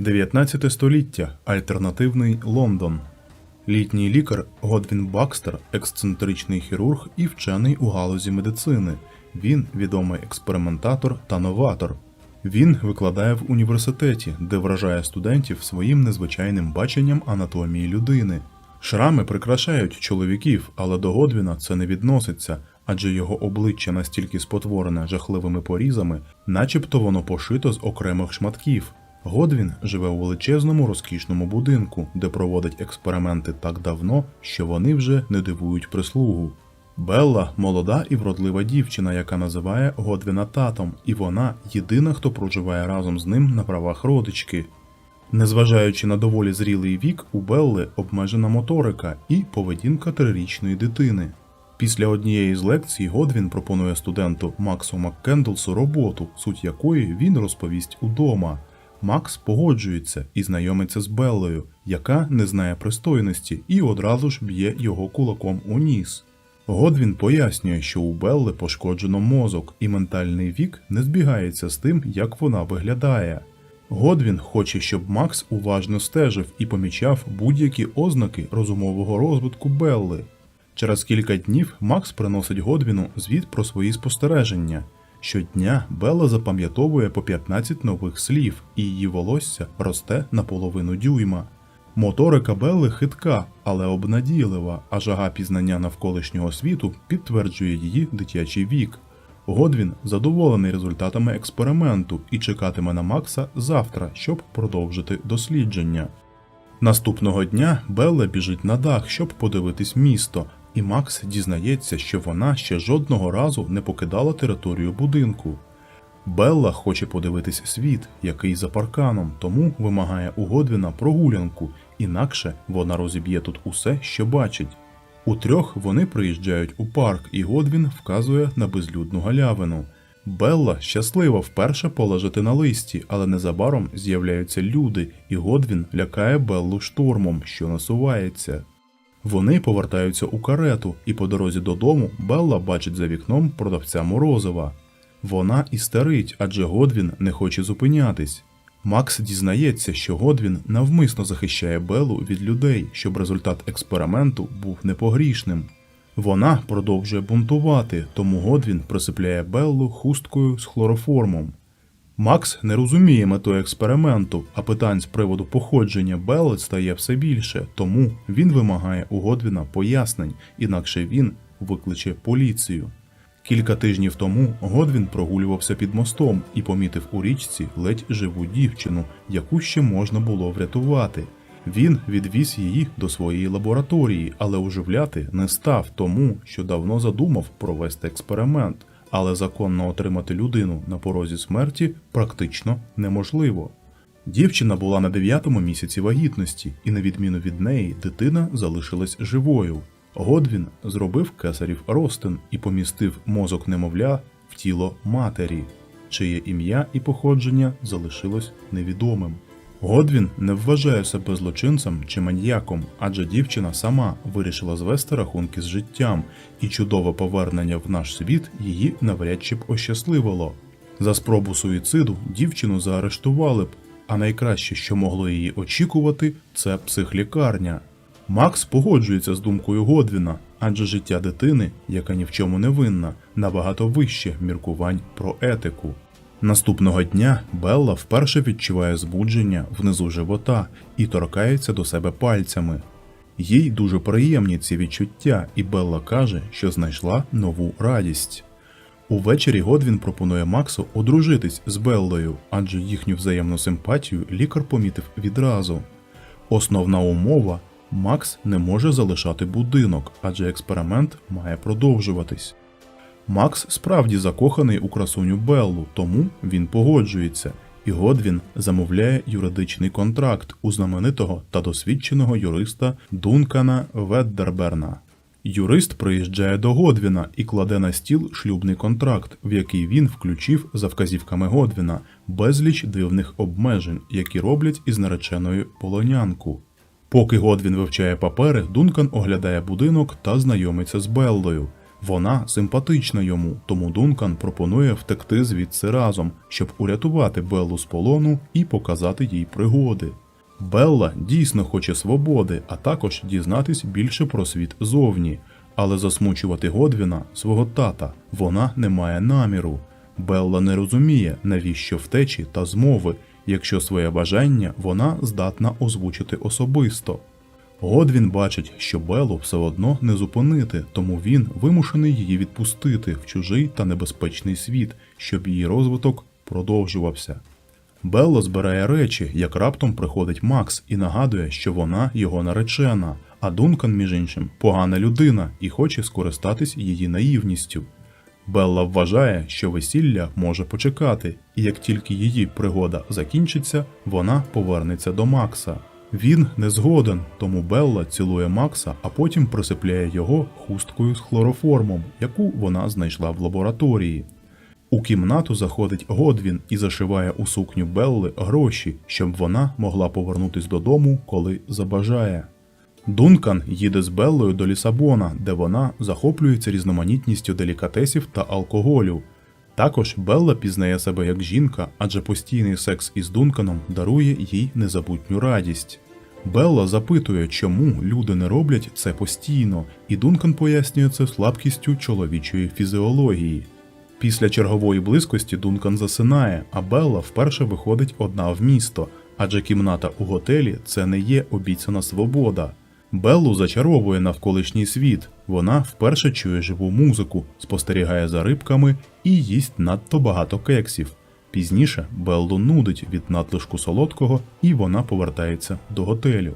19 століття. Альтернативний Лондон. Літній лікар Годвін Бакстер, ексцентричний хірург і вчений у галузі медицини. Він відомий експериментатор та новатор. Він викладає в університеті, де вражає студентів своїм незвичайним баченням анатомії людини. Шрами прикрашають чоловіків, але до Годвіна це не відноситься, адже його обличчя настільки спотворене жахливими порізами, начебто воно пошито з окремих шматків. Годвін живе у величезному розкішному будинку, де проводить експерименти так давно, що вони вже не дивують прислугу. Белла молода і вродлива дівчина, яка називає Годвіна татом, і вона єдина, хто проживає разом з ним на правах родички. Незважаючи на доволі зрілий вік, у Белли обмежена моторика і поведінка трирічної дитини. Після однієї з лекцій Годвін пропонує студенту Максу Маккендлсу роботу, суть якої він розповість удома. Макс погоджується і знайомиться з Беллою, яка не знає пристойності, і одразу ж б'є його кулаком у ніс. Годвін пояснює, що у Белли пошкоджено мозок, і ментальний вік не збігається з тим, як вона виглядає. Годвін хоче, щоб Макс уважно стежив і помічав будь-які ознаки розумового розвитку Белли. Через кілька днів Макс приносить Годвіну звіт про свої спостереження. Щодня Белла запам'ятовує по 15 нових слів, і її волосся росте на половину дюйма. Моторика Белли хитка, але обнадійлива, а жага пізнання навколишнього світу підтверджує її дитячий вік. Годвін задоволений результатами експерименту і чекатиме на Макса завтра, щоб продовжити дослідження. Наступного дня Белла біжить на дах, щоб подивитись місто, і Макс дізнається, що вона ще жодного разу не покидала територію будинку. Белла хоче подивитись світ, який за парканом, тому вимагає у Годвіна прогулянку, інакше вона розіб'є тут усе, що бачить. Утрьох вони приїжджають у парк, і Годвін вказує на безлюдну галявину. Белла щаслива вперше полежати на листі, але незабаром з'являються люди, і Годвін лякає Беллу штурмом, що насувається. Вони повертаються у карету, і по дорозі додому Белла бачить за вікном продавця морозива. Вона істерить, адже Годвін не хоче зупинятись. Макс дізнається, що Годвін навмисно захищає Беллу від людей, щоб результат експерименту був непогрішним. Вона продовжує бунтувати, тому Годвін присипляє Беллу хусткою з хлороформом. Макс не розуміє мету експерименту, а питань з приводу походження Белли стає все більше, тому він вимагає у Годвіна пояснень, інакше він викличе поліцію. Кілька тижнів тому Годвін прогулювався під мостом і помітив у річці ледь живу дівчину, яку ще можна було врятувати. Він відвіз її до своєї лабораторії, але оживляти не став тому, що давно задумав провести експеримент, але законно отримати людину на порозі смерті практично неможливо. Дівчина була на дев'ятому місяці вагітності, і на відміну від неї, дитина залишилась живою. Годвін зробив кесарів ростин і помістив мозок немовля в тіло матері, чиє ім'я і походження залишилось невідомим. Годвін не вважає себе злочинцем чи маньяком, адже дівчина сама вирішила звести рахунки з життям, і чудове повернення в наш світ її навряд чи б ощасливило. За спробу суїциду дівчину заарештували б, а найкраще, що могло її очікувати, це психлікарня. Макс погоджується з думкою Годвіна, адже життя дитини, яка ні в чому не винна, набагато вище міркувань про етику. Наступного дня Белла вперше відчуває збудження внизу живота і торкається до себе пальцями. Їй дуже приємні ці відчуття, і Белла каже, що знайшла нову радість. Увечері Годвін пропонує Максу одружитись з Беллою, адже їхню взаємну симпатію лікар помітив відразу. Основна умова Макс не може залишати будинок, адже експеримент має продовжуватись. Макс справді закоханий у красуню Беллу, тому він погоджується, і Годвін замовляє юридичний контракт у знаменитого та досвідченого юриста Дункана Веддерберна. Юрист приїжджає до Годвіна і кладе на стіл шлюбний контракт, в який він включив за вказівками Годвіна безліч дивних обмежень, які роблять із нареченою полонянку. Поки Годвін вивчає папери, Дункан оглядає будинок та знайомиться з Беллою. Вона симпатична йому, тому Дункан пропонує втекти звідси разом, щоб урятувати Беллу з полону і показати їй пригоди. Белла дійсно хоче свободи, а також дізнатись більше про світ зовні, але засмучувати Годвіна, свого тата, вона не має наміру. Белла не розуміє, навіщо втечі та змови, якщо своє бажання вона здатна озвучити особисто. Годвін бачить, що Беллу все одно не зупинити, тому він вимушений її відпустити в чужий та небезпечний світ, щоб її розвиток продовжувався. Белла збирає речі, як раптом приходить Макс і нагадує, що вона його наречена, а Дункан, між іншим, погана людина і хоче скористатись її наївністю. Белла вважає, що весілля може почекати, і як тільки її пригода закінчиться, вона повернеться до Макса. Він не згоден, тому Белла цілує Макса, а потім присипляє його хусткою з хлороформом, яку вона знайшла в лабораторії. У кімнату заходить Годвін і зашиває у сукню Белли гроші, щоб вона могла повернутись додому, коли забажає. Дункан їде з Беллою до Лісабона, де вона захоплюється різноманітністю делікатесів та алкоголю. Також Белла пізнає себе як жінка, адже постійний секс із Дунканом дарує їй незабутню радість. Белла запитує, чому люди не роблять це постійно, і Дункан пояснює це слабкістю чоловічої фізіології. Після чергової близькості Дункан засинає, а Белла вперше виходить одна в місто, адже кімната у готелі це не є обіцяна свобода. Беллу зачаровує навколишній світ. Вона вперше чує живу музику, спостерігає за рибками і їсть надто багато кексів. Пізніше Беллу нудить від надлишку солодкого, і вона повертається до готелю.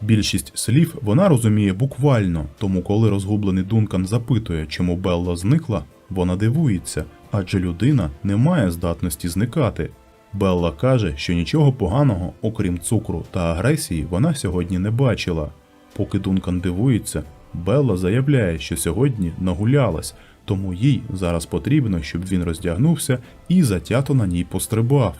Більшість слів вона розуміє буквально, тому коли розгублений Дункан запитує, чому Белла зникла, вона дивується, адже людина не має здатності зникати. Белла каже, що нічого поганого, окрім цукру та агресії, вона сьогодні не бачила. Поки Дункан дивується, Белла заявляє, що сьогодні нагулялась, тому їй зараз потрібно, щоб він роздягнувся і затято на ній пострибав.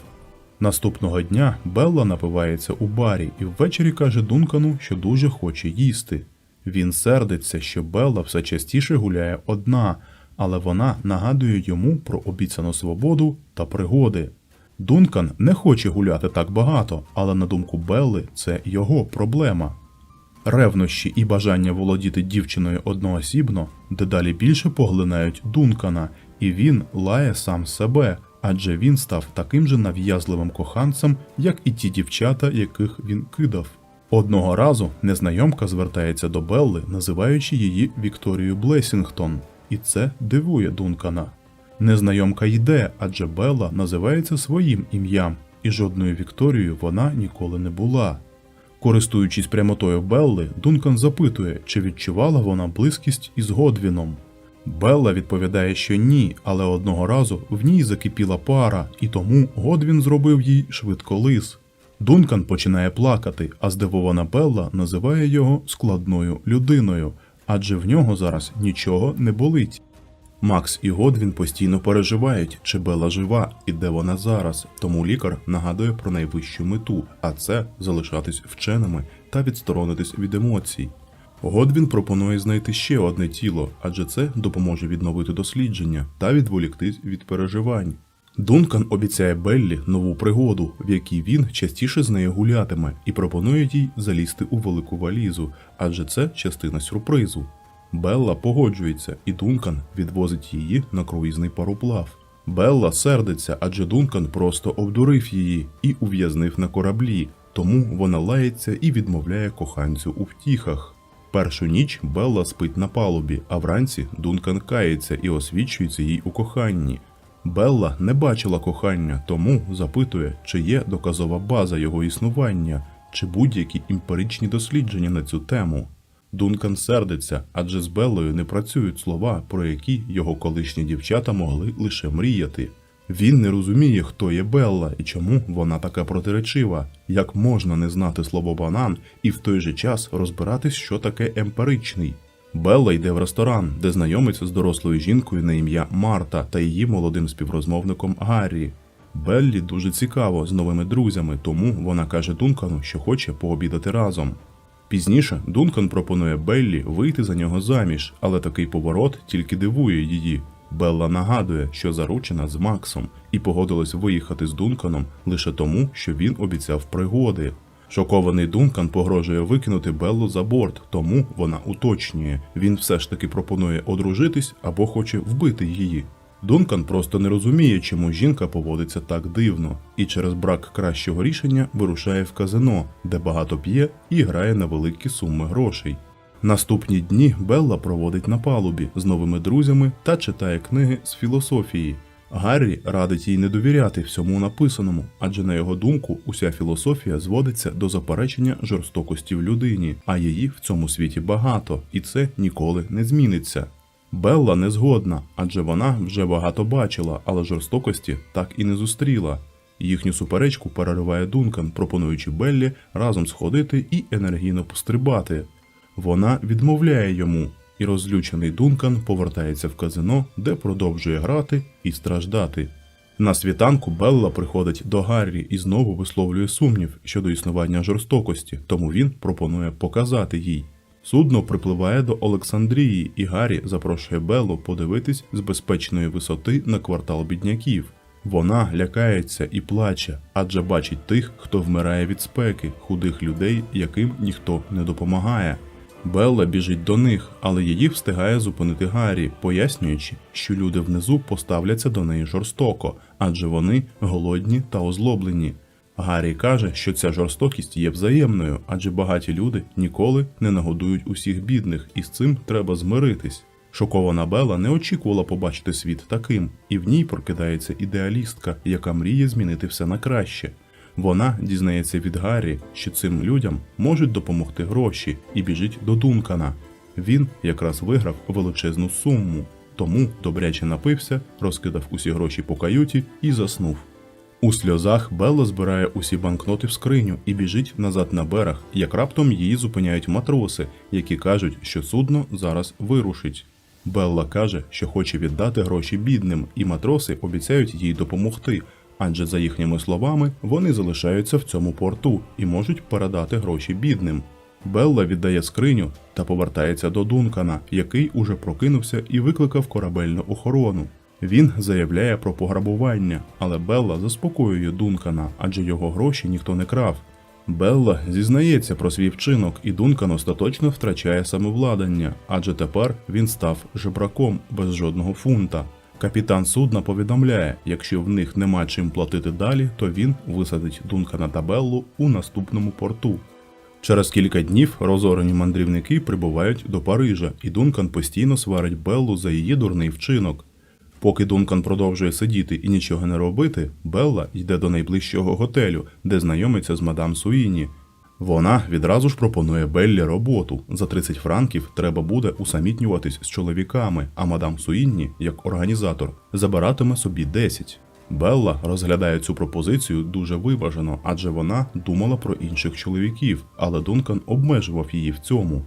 Наступного дня Белла напивається у барі і ввечері каже Дункану, що дуже хоче їсти. Він сердиться, що Белла все частіше гуляє одна, але вона нагадує йому про обіцяну свободу та пригоди. Дункан не хоче гуляти так багато, але на думку Белли це його проблема. Ревнощі і бажання володіти дівчиною одноосібно дедалі більше поглинають Дункана, і він лає сам себе, адже він став таким же нав'язливим коханцем, як і ті дівчата, яких він кидав. Одного разу незнайомка звертається до Белли, називаючи її Вікторією Блесінгтон, і це дивує Дункана. Незнайомка йде, адже Белла називається своїм ім'ям, і жодною Вікторією вона ніколи не була. Користуючись прямотою Белли, Дункан запитує, чи відчувала вона близькість із Годвіном. Белла відповідає, що ні, але одного разу в ній закипіла пара, і тому Годвін зробив їй швидколис. Дункан починає плакати, а здивована Белла називає його складною людиною, адже в нього зараз нічого не болить. Макс і Годвін постійно переживають, чи Бела жива і де вона зараз, тому лікар нагадує про найвищу мету, а це залишатись вченими та відсторонитись від емоцій. Годвін пропонує знайти ще одне тіло, адже це допоможе відновити дослідження та відволіктись від переживань. Дункан обіцяє Беллі нову пригоду, в якій він частіше з нею гулятиме, і пропонує їй залізти у велику валізу, адже це частина сюрпризу. Белла погоджується, і Дункан відвозить її на круїзний пароплав. Белла сердиться, адже Дункан просто обдурив її і ув'язнив на кораблі, тому вона лається і відмовляє коханцю у втіхах. Першу ніч Белла спить на палубі, а вранці Дункан кається і освічується їй у коханні. Белла не бачила кохання, тому запитує, чи є доказова база його існування, чи будь-які імперичні дослідження на цю тему. Дункан сердиться, адже з Беллою не працюють слова, про які його колишні дівчата могли лише мріяти. Він не розуміє, хто є Белла і чому вона така протиречива, як можна не знати слово банан і в той же час розбиратись, що таке емпіричний. Белла йде в ресторан, де знайомиться з дорослою жінкою на ім'я Марта та її молодим співрозмовником Гаррі. Беллі дуже цікаво з новими друзями, тому вона каже Дункану, що хоче пообідати разом. Пізніше Дункан пропонує Беллі вийти за нього заміж, але такий поворот тільки дивує її. Белла нагадує, що заручена з Максом, і погодилась виїхати з Дунканом лише тому, що він обіцяв пригоди. Шокований Дункан погрожує викинути Беллу за борт, тому вона уточнює. Він все ж таки пропонує одружитись або хоче вбити її. Дункан просто не розуміє, чому жінка поводиться так дивно, і через брак кращого рішення вирушає в казино, де багато п'є і грає на великі суми грошей. Наступні дні Белла проводить на палубі з новими друзями та читає книги з філософії. Гаррі радить їй не довіряти всьому написаному, адже на його думку, уся філософія зводиться до заперечення жорстокості в людині, а її в цьому світі багато, і це ніколи не зміниться. Белла не згодна, адже вона вже багато бачила, але жорстокості так і не зустріла. Їхню суперечку перериває Дункан, пропонуючи Беллі разом сходити і енергійно пострибати. Вона відмовляє йому, і розлючений Дункан повертається в казино, де продовжує грати і страждати. На світанку Белла приходить до Гаррі і знову висловлює сумнів щодо існування жорстокості, тому він пропонує показати їй. Судно припливає до Олександрії, і Гаррі запрошує Беллу подивитись з безпечної висоти на квартал бідняків. Вона лякається і плаче, адже бачить тих, хто вмирає від спеки, худих людей, яким ніхто не допомагає. Белла біжить до них, але її встигає зупинити Гаррі, пояснюючи, що люди внизу поставляться до неї жорстоко, адже вони голодні та озлоблені. Гаррі каже, що ця жорстокість є взаємною, адже багаті люди ніколи не нагодують усіх бідних, і з цим треба змиритись. Шокована Белла не очікувала побачити світ таким, і в ній прокидається ідеалістка, яка мріє змінити все на краще. Вона дізнається від Гаррі, що цим людям можуть допомогти гроші, і біжить до Дункана. Він якраз виграв величезну суму, тому добряче напився, розкидав усі гроші по каюті і заснув. У сльозах Белла збирає усі банкноти в скриню і біжить назад на берег, як раптом її зупиняють матроси, які кажуть, що судно зараз вирушить. Белла каже, що хоче віддати гроші бідним, і матроси обіцяють їй допомогти, адже за їхніми словами вони залишаються в цьому порту і можуть передати гроші бідним. Белла віддає скриню та повертається до Дункана, який уже прокинувся і викликав корабельну охорону. Він заявляє про пограбування, але Белла заспокоює Дункана, адже його гроші ніхто не крав. Белла зізнається про свій вчинок, і Дункан остаточно втрачає самовладання, адже тепер він став жебраком без жодного фунта. Капітан судна повідомляє, якщо в них нема чим платити далі, то він висадить Дункана та Беллу у наступному порту. Через кілька днів розорені мандрівники прибувають до Парижа, і Дункан постійно сварить Беллу за її дурний вчинок. Поки Дункан продовжує сидіти і нічого не робити, Белла йде до найближчого готелю, де знайомиться з мадам Суїні. Вона відразу ж пропонує Беллі роботу. За 30 франків треба буде усамітнюватись з чоловіками, а мадам Суїнні, як організатор, забиратиме собі 10. Белла розглядає цю пропозицію дуже виважено, адже вона думала про інших чоловіків, але Дункан обмежував її в цьому.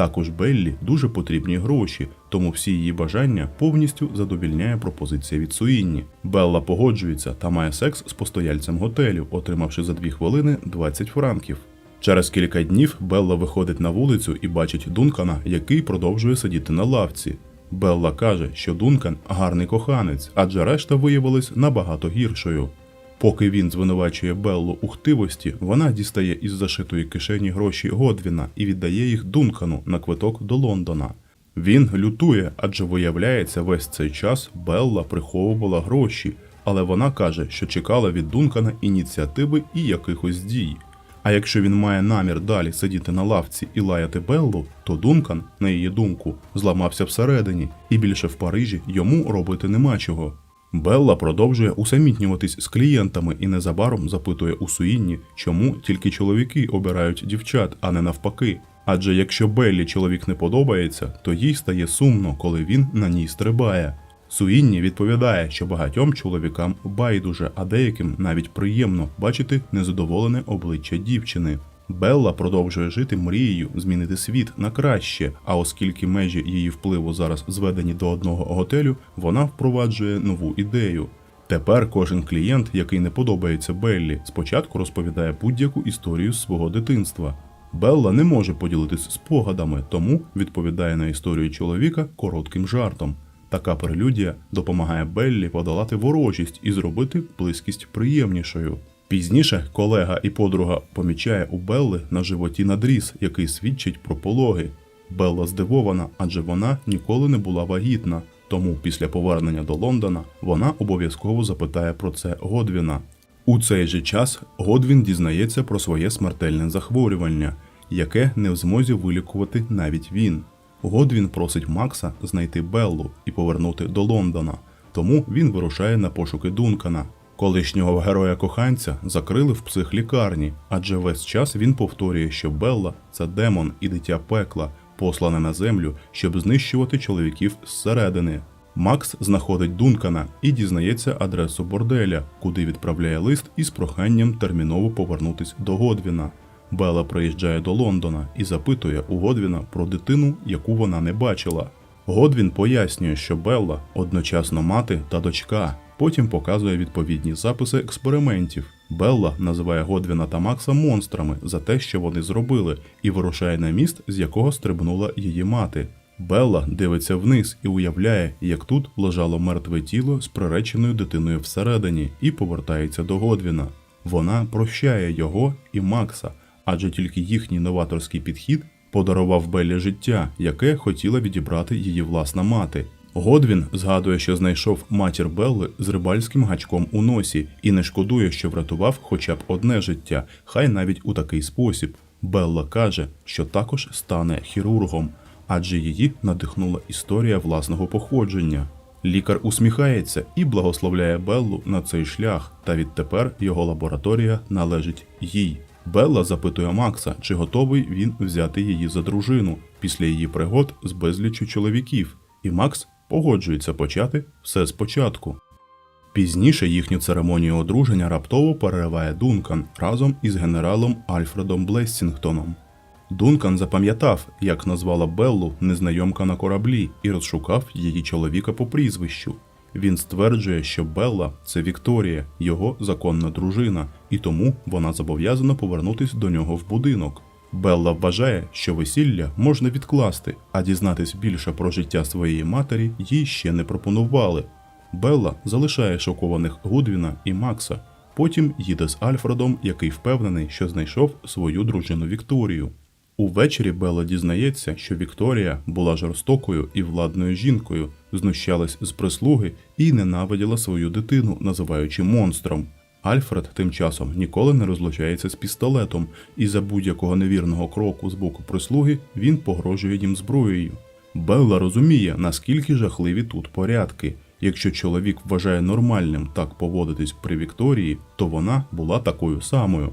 Також Беллі дуже потрібні гроші, тому всі її бажання повністю задовільняє пропозиція від Суїнні. Белла погоджується та має секс з постояльцем готелю, отримавши за дві хвилини 20 франків. Через кілька днів Белла виходить на вулицю і бачить Дункана, який продовжує сидіти на лавці. Белла каже, що Дункан гарний коханець, адже решта виявилась набагато гіршою. Поки він звинувачує Беллу у хтивості, вона дістає із зашитої кишені гроші Годвіна і віддає їх Дункану на квиток до Лондона. Він лютує, адже виявляється, весь цей час Белла приховувала гроші, але вона каже, що чекала від Дункана ініціативи і якихось дій. А якщо він має намір далі сидіти на лавці і лаяти Беллу, то Дункан, на її думку, зламався всередині, і більше в Парижі йому робити нема чого. Белла продовжує усамітнюватись з клієнтами і незабаром запитує у Суїнні, чому тільки чоловіки обирають дівчат, а не навпаки. Адже якщо Беллі чоловік не подобається, то їй стає сумно, коли він на ній стрибає. Суїнні відповідає, що багатьом чоловікам байдуже, а деяким навіть приємно бачити незадоволене обличчя дівчини. Белла продовжує жити мрією змінити світ на краще, а оскільки межі її впливу зараз зведені до одного готелю, вона впроваджує нову ідею. Тепер кожен клієнт, який не подобається Беллі, спочатку розповідає будь-яку історію з свого дитинства. Белла не може поділитись спогадами, тому відповідає на історію чоловіка коротким жартом. Така прелюдія допомагає Беллі подолати ворожість і зробити близькість приємнішою. Пізніше колега і подруга помічає у Белли на животі надріз, який свідчить про пологи. Белла здивована, адже вона ніколи не була вагітна. Тому після повернення до Лондона вона обов'язково запитає про це Годвіна. У цей же час Годвін дізнається про своє смертельне захворювання, яке не в змозі вилікувати навіть він. Годвін просить Макса знайти Беллу і повернути до Лондона, тому він вирушає на пошуки Дункана. Колишнього героя коханця закрили в психлікарні, адже весь час він повторює, що Белла це демон і дитя пекла, послане на землю, щоб знищувати чоловіків зсередини. Макс знаходить Дункана і дізнається адресу борделя, куди відправляє лист із проханням терміново повернутись до Годвіна. Белла приїжджає до Лондона і запитує у Годвіна про дитину, яку вона не бачила. Годвін пояснює, що Белла одночасно мати та дочка. Потім показує відповідні записи експериментів. Белла називає Годвіна та Макса монстрами за те, що вони зробили, і вирушає на міст, з якого стрибнула її мати. Белла дивиться вниз і уявляє, як тут лежало мертве тіло з приреченою дитиною всередині, і повертається до Годвіна. Вона прощає його і Макса, адже тільки їхній новаторський підхід подарував Беллі життя, яке хотіла відібрати її власна мати. Годвін згадує, що знайшов матір Белли з рибальським гачком у носі і не шкодує, що врятував хоча б одне життя, хай навіть у такий спосіб. Белла каже, що також стане хірургом, адже її надихнула історія власного походження. Лікар усміхається і благословляє Беллу на цей шлях, та відтепер його лабораторія належить їй. Белла запитує Макса, чи готовий він взяти її за дружину після її пригод з безліччю чоловіків, і Макс погоджується почати все спочатку. Пізніше їхню церемонію одруження раптово перериває Дункан разом із генералом Альфредом Блессінгтоном. Дункан запам'ятав, як назвала Беллу незнайомка на кораблі, і розшукав її чоловіка по прізвищу. Він стверджує, що Белла це Вікторія, його законна дружина, і тому вона зобов'язана повернутись до нього в будинок. Белла вважає, що весілля можна відкласти, а дізнатись більше про життя своєї матері їй ще не пропонували. Белла залишає шокованих Гудвіна і Макса. Потім їде з Альфредом, який впевнений, що знайшов свою дружину Вікторію. Увечері Белла дізнається, що Вікторія була жорстокою і владною жінкою, знущалась з прислуги і ненавиділа свою дитину, називаючи монстром. Альфред тим часом ніколи не розлучається з пістолетом, і за будь-якого невірного кроку з боку прислуги він погрожує їм зброєю. Белла розуміє, наскільки жахливі тут порядки. Якщо чоловік вважає нормальним так поводитись при Вікторії, то вона була такою самою.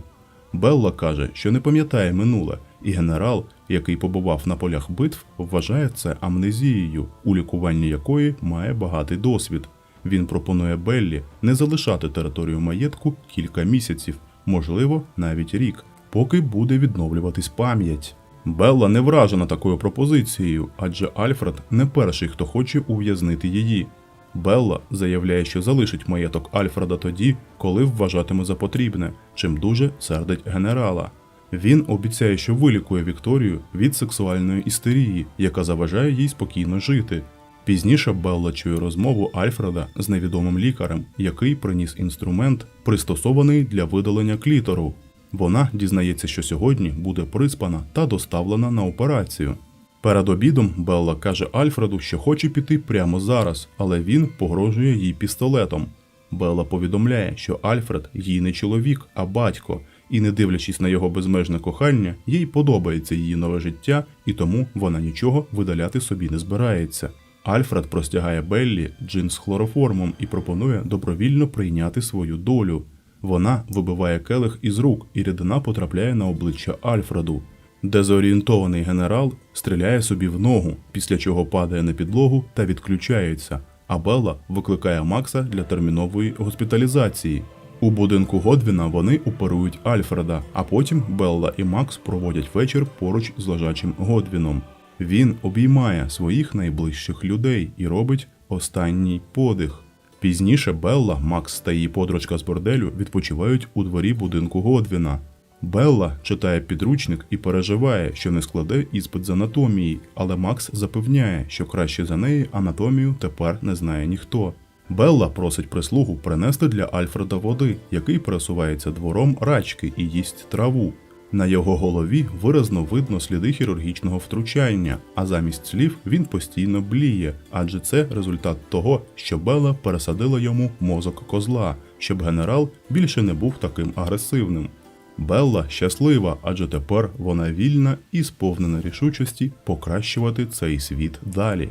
Белла каже, що не пам'ятає минуле, і генерал, який побував на полях битв, вважає це амнезією, у лікуванні якої має багатий досвід. Він пропонує Беллі не залишати територію маєтку кілька місяців, можливо, навіть рік, поки буде відновлюватись пам'ять. Белла не вражена такою пропозицією, адже Альфред не перший, хто хоче ув'язнити її. Белла заявляє, що залишить маєток Альфреда тоді, коли вважатиме за потрібне, чим дуже сердить генерала. Він обіцяє, що вилікує Вікторію від сексуальної істерії, яка заважає їй спокійно жити. Пізніше Белла чує розмову Альфреда з невідомим лікарем, який приніс інструмент, пристосований для видалення клітору. Вона дізнається, що сьогодні буде приспана та доставлена на операцію. Перед обідом Белла каже Альфреду, що хоче піти прямо зараз, але він погрожує їй пістолетом. Белла повідомляє, що Альфред їй не чоловік, а батько, і, не дивлячись на його безмежне кохання, їй подобається її нове життя, і тому вона нічого видаляти собі не збирається. Альфред простягає Беллі джин з хлороформом і пропонує добровільно прийняти свою долю. Вона вибиває келих із рук, і рідина потрапляє на обличчя Альфреду. Дезорієнтований генерал стріляє собі в ногу, після чого падає на підлогу та відключається. А Белла викликає Макса для термінової госпіталізації. У будинку Годвіна вони оперують Альфреда, а потім Белла і Макс проводять вечір поруч з лежачим Годвіном. Він обіймає своїх найближчих людей і робить останній подих. Пізніше Белла, Макс та її подружка з борделю відпочивають у дворі будинку Годвіна. Белла читає підручник і переживає, що не складе іспит з анатомії, але Макс запевняє, що краще за неї анатомію тепер не знає ніхто. Белла просить прислугу принести для Альфреда води, який пересувається двором рачки і їсть траву. На його голові виразно видно сліди хірургічного втручання, а замість слів він постійно бліє, адже це результат того, що Белла пересадила йому мозок козла, щоб генерал більше не був таким агресивним. Белла щаслива, адже тепер вона вільна і сповнена рішучості покращувати цей світ далі.